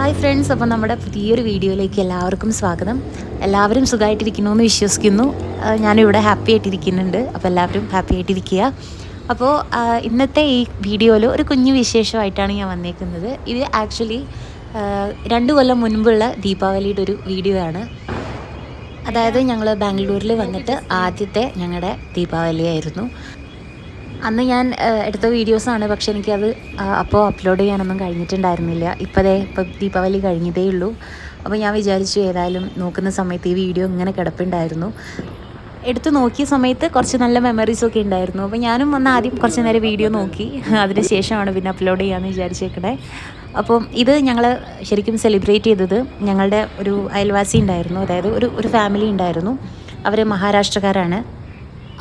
Hi friends അപ്പോൾ നമ്മുടെ പുതിയൊരു വീഡിയോയിലേക്ക് എല്ലാവർക്കും സ്വാഗതം. എല്ലാവരും സുഖമായിട്ടിരിക്കുന്നു എന്ന് വിശ്വസിക്കുന്നു. ഞാനിവിടെ ഹാപ്പി ആയിട്ടിരിക്കുന്നുണ്ട്. അപ്പോൾ എല്ലാവരും ഹാപ്പി ആയിട്ടിരിക്കുക. അപ്പോൾ ഇന്നത്തെ ഈ വീഡിയോയിൽ ഒരു കുഞ്ഞു വിശേഷമായിട്ടാണ് ഞാൻ വന്നേക്കുന്നത്. ഇത് ആക്ച്വലി രണ്ട് കൊല്ലം മുൻപുള്ള ദീപാവലിയുടെ ഒരു വീഡിയോ ആണ്. അതായത് ഞങ്ങൾ ബാംഗ്ലൂരിൽ വന്നിട്ട് ആദ്യത്തെ ഞങ്ങളുടെ ദീപാവലിയായിരുന്നു അന്ന് ഞാൻ എടുത്ത വീഡിയോസാണ് പക്ഷെ എനിക്കത് അപ്പോൾ അപ്ലോഡ് ചെയ്യാനൊന്നും കഴിഞ്ഞിട്ടുണ്ടായിരുന്നില്ല. ഇപ്പോഴേ ഇപ്പോൾ ദീപാവലി കഴിഞ്ഞതേ ഉള്ളൂ അപ്പോൾ ഞാൻ വിചാരിച്ചു ഏതായാലും നോക്കുന്ന സമയത്ത് ഈ വീഡിയോ ഇങ്ങനെ കിടപ്പുണ്ടായിരുന്നു. എടുത്തു നോക്കിയ സമയത്ത് കുറച്ച് നല്ല മെമ്മറീസൊക്കെ ഉണ്ടായിരുന്നു. അപ്പോൾ ഞാനും വന്ന് ആദ്യം കുറച്ച് നേരം വീഡിയോ നോക്കി. അതിന് ശേഷമാണ് പിന്നെ അപ്ലോഡ് ചെയ്യാമെന്ന് വിചാരിച്ചേക്കണേ. അപ്പം ഇത് ഞങ്ങൾ ശരിക്കും സെലിബ്രേറ്റ് ചെയ്തത് ഞങ്ങളുടെ ഒരു അയൽവാസി ഉണ്ടായിരുന്നു. അതായത് ഒരു ഒരു ഫാമിലി ഉണ്ടായിരുന്നു. അവർ മഹാരാഷ്ട്രക്കാരാണ്.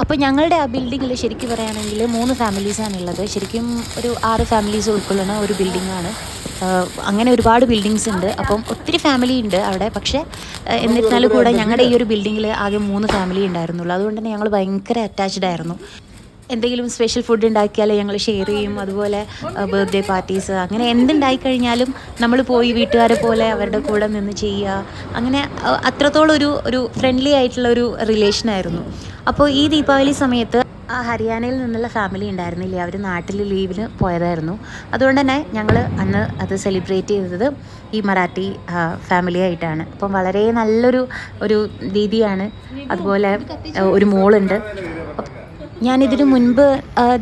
അപ്പോൾ ഞങ്ങളുടെ ആ ബിൽഡിങ്ങിൽ ശരിക്കും പറയുകയാണെങ്കിൽ മൂന്ന് ഫാമിലീസാണ് ഉള്ളത് ശരിക്കും ഒരു ആറ് ഫാമിലീസ് ഉൾക്കൊള്ളുന്ന ഒരു ബിൽഡിങ്ങാണ് അങ്ങനെ ഒരുപാട് ബിൽഡിങ്സ് ഉണ്ട്. അപ്പം ഒത്തിരി ഫാമിലി ഉണ്ട് അവിടെ. പക്ഷേ എന്നിരുന്നാലും കൂടെ ഞങ്ങളുടെ ഈ ഒരു ബിൽഡിങ്ങിൽ ആകെ മൂന്ന് ഫാമിലി ഉണ്ടായിരുന്നുള്ളൂ. അതുകൊണ്ട് തന്നെ ഞങ്ങൾ ഭയങ്കര അറ്റാച്ച്ഡ് ആയിരുന്നു. എന്തെങ്കിലും സ്പെഷ്യൽ ഫുഡ് ഉണ്ടാക്കിയാൽ ഞങ്ങൾ ഷെയർ ചെയ്യും. അതുപോലെ ബർത്ത്ഡേ പാർട്ടീസ് അങ്ങനെ എന്തുണ്ടായി കഴിഞ്ഞാലും നമ്മൾ പോയി വീട്ടുകാരെ പോലെ അവരുടെ കൂടെ നിന്ന് ചെയ്യുക. അങ്ങനെ അത്രത്തോളം ഒരു ഒരു ഫ്രണ്ട്ലി ആയിട്ടുള്ള ഒരു റിലേഷനായിരുന്നു അപ്പോൾ ഈ ദീപാവലി സമയത്ത് ഹരിയാനയിൽ നിന്നുള്ള ഫാമിലി ഉണ്ടായിരുന്നില്ല? അവർ നാട്ടിൽ ലീവിന് പോയതായിരുന്നു. അതുകൊണ്ട് തന്നെ ഞങ്ങൾ അന്ന് അത് സെലിബ്രേറ്റ് ചെയ്തത് ഈ മറാഠി ഫാമിലി ആയിട്ടാണ്. അപ്പം വളരെ നല്ലൊരു ഒരു രീതിയാണ്. അതുപോലെ ഒരു മോളുണ്ട്. ഞാനിതിനു മുൻപ്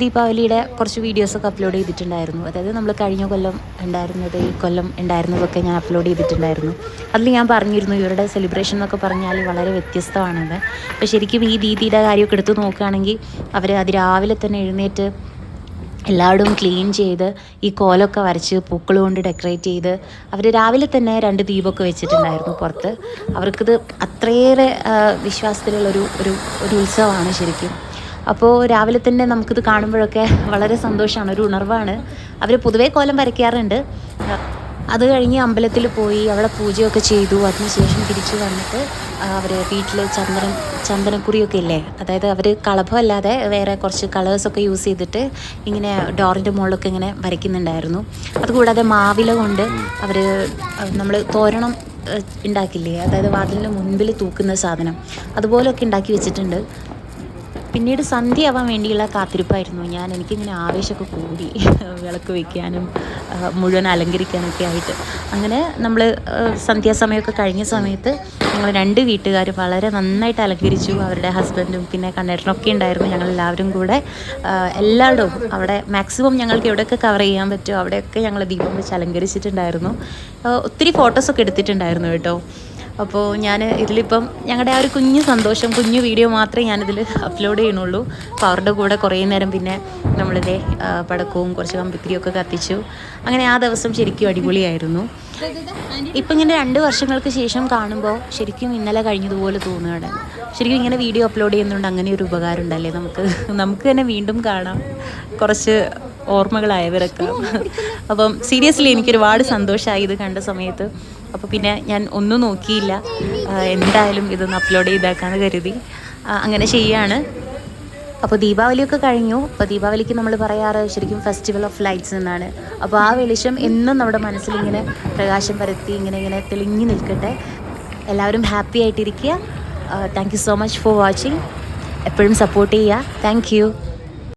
ദീപാവലിയുടെ കുറച്ച് വീഡിയോസൊക്കെ അപ്ലോഡ് ചെയ്തിട്ടുണ്ടായിരുന്നു. അതായത് നമ്മൾ കഴിഞ്ഞ കൊല്ലം ഉണ്ടായിരുന്നത് ഈ കൊല്ലം ഉണ്ടായിരുന്നതൊക്കെ ഞാൻ അപ്ലോഡ് ചെയ്തിട്ടുണ്ടായിരുന്നു. അതിൽ ഞാൻ പറഞ്ഞിരുന്നു ഇവരുടെ സെലിബ്രേഷൻ എന്നൊക്കെ പറഞ്ഞാൽ വളരെ വ്യത്യസ്തമാണെന്ന്. അപ്പോൾ ശരിക്കും ഈ ദീദിയുടെ കാര്യമൊക്കെ എടുത്ത് നോക്കുകയാണെങ്കിൽ അവർ അതിരാവിലെ തന്നെ എഴുന്നേറ്റ് എല്ലായിടവും ക്ലീൻ ചെയ്ത് ഈ കോലൊക്കെ വരച്ച് പൂക്കൾ കൊണ്ട് ഡെക്കറേറ്റ് ചെയ്ത് അവർ രാവിലെ തന്നെ രണ്ട് ദീപമൊക്കെ വെച്ചിട്ടുണ്ടായിരുന്നു പുറത്ത്. അവർക്കിത് അത്രയേറെ വിശ്വാസത്തിലുള്ളൊരു ഒരു ഒരു ഉത്സവമാണ് ശരിക്കും. അപ്പോൾ രാവിലെ തന്നെ നമുക്കിത് കാണുമ്പോഴൊക്കെ വളരെ സന്തോഷമാണ് ഒരു ഉണർവാണ്. അവർ പൊതുവേ കോലം വരയ്ക്കാറുണ്ട്. അത് കഴിഞ്ഞ് അമ്പലത്തിൽ പോയി അവിടെ പൂജയൊക്കെ ചെയ്തു. അതിനുശേഷം തിരിച്ചു വന്നിട്ട് അവർ വീട്ടിൽ ചന്ദനം ചന്ദനക്കുറിയൊക്കെ ഇല്ലേ? അതായത് അവർ കളഭമല്ലാതെ വേറെ കുറച്ച് കളേഴ്സൊക്കെ യൂസ് ചെയ്തിട്ട് ഇങ്ങനെ ഡോറിന്റെ മുകളിലൊക്കെ ഇങ്ങനെ വരയ്ക്കുന്നുണ്ടായിരുന്നു. അതുകൂടാതെ മാവില കൊണ്ട് അവർ നമ്മൾ തോരണം ഉണ്ടാക്കില്ലേ? അതായത് വാതിലിന് മുൻപിൽ തൂക്കുന്ന സാധനം. അതുപോലെയൊക്കെ ഉണ്ടാക്കി വെച്ചിട്ടുണ്ട്. പിന്നീട് സന്ധ്യ ആവാൻ വേണ്ടിയുള്ള കാത്തിരിപ്പായിരുന്നു. ഞാൻ എനിക്കിങ്ങനെ ആവേശമൊക്കെ കൂടി വിളക്ക് വയ്ക്കാനും മുഴുവൻ അലങ്കരിക്കാനൊക്കെ ആയിട്ട്. അങ്ങനെ നമ്മൾ സന്ധ്യാസമയമൊക്കെ കഴിഞ്ഞ സമയത്ത് ഞങ്ങൾ രണ്ട് വീട്ടുകാർ വളരെ നന്നായിട്ട് അലങ്കരിച്ചു. അവരുടെ ഹസ്ബൻഡും പിന്നെ കണ്ണേട്ടനൊക്കെ ഉണ്ടായിരുന്നു. ഞങ്ങൾ എല്ലാവരും കൂടെ എല്ലായിടവും അവിടെ മാക്സിമം ഞങ്ങൾക്ക് എവിടെയൊക്കെ കവർ ചെയ്യാൻ പറ്റുമോ അവിടെയൊക്കെ ഞങ്ങൾ ദീപം വെച്ച് അലങ്കരിച്ചിട്ടുണ്ടായിരുന്നു. ഒത്തിരി ഫോട്ടോസൊക്കെ എടുത്തിട്ടുണ്ടായിരുന്നു കേട്ടോ. അപ്പോൾ ഞാൻ ഇതിലിപ്പം ഞങ്ങളുടെ ആ ഒരു കുഞ്ഞു സന്തോഷം കുഞ്ഞു വീഡിയോ മാത്രമേ ഞാനിതിൽ അപ്ലോഡ് ചെയ്യണുള്ളൂ അപ്പോൾ അവരുടെ കൂടെ കുറേ നേരം പിന്നെ നമ്മളിതേ പടക്കവും കുറച്ച് കമ്പിത്തിരിയൊക്കെ കത്തിച്ചു. അങ്ങനെ ആ ദിവസം ശരിക്കും അടിപൊളിയായിരുന്നു. ഇപ്പം ഇങ്ങനെ രണ്ട് വർഷങ്ങൾക്ക് ശേഷം കാണുമ്പോൾ ശരിക്കും ഇന്നലെ കഴിഞ്ഞതുപോലെ തോന്നുകയാണ്. ശരിക്കും ഇങ്ങനെ വീഡിയോ അപ്ലോഡ് ചെയ്യുന്നതുകൊണ്ട് അങ്ങനെ ഒരു ഉപകാരം ഉണ്ടല്ലേ നമുക്ക്? നമുക്ക് തന്നെ വീണ്ടും കാണാം. കുറച്ച് ഓർമ്മകളായവരൊക്കെ. അപ്പം സീരിയസ്ലി എനിക്ക് ഒരുപാട് സന്തോഷമായി ഇത് കണ്ട സമയത്ത്. അപ്പോൾ പിന്നെ ഞാൻ ഒന്നും നോക്കിയില്ല. എന്തായാലും ഇതൊന്ന് അപ്ലോഡ് ചെയ്താക്കാന്ന് കരുതി. അങ്ങനെ ചെയ്യാണ്. അപ്പോൾ ദീപാവലിയൊക്കെ കഴിഞ്ഞു. അപ്പോൾ ദീപാവലിക്ക് നമ്മൾ പറയാറ് ശരിക്കും ഫെസ്റ്റിവൽ ഓഫ് ലൈറ്റ്സ് എന്നാണ്. അപ്പോൾ ആ വെളിച്ചം എന്നും നമ്മുടെ മനസ്സിലിങ്ങനെ പ്രകാശം പരത്തി ഇങ്ങനെ ഇങ്ങനെ തെളിഞ്ഞു നിൽക്കട്ടെ. എല്ലാവരും ഹാപ്പി ആയിട്ടിരിക്കുക. Thank you so much for watching എപ്പോഴും സപ്പോർട്ട് ചെയ്യുക. താങ്ക്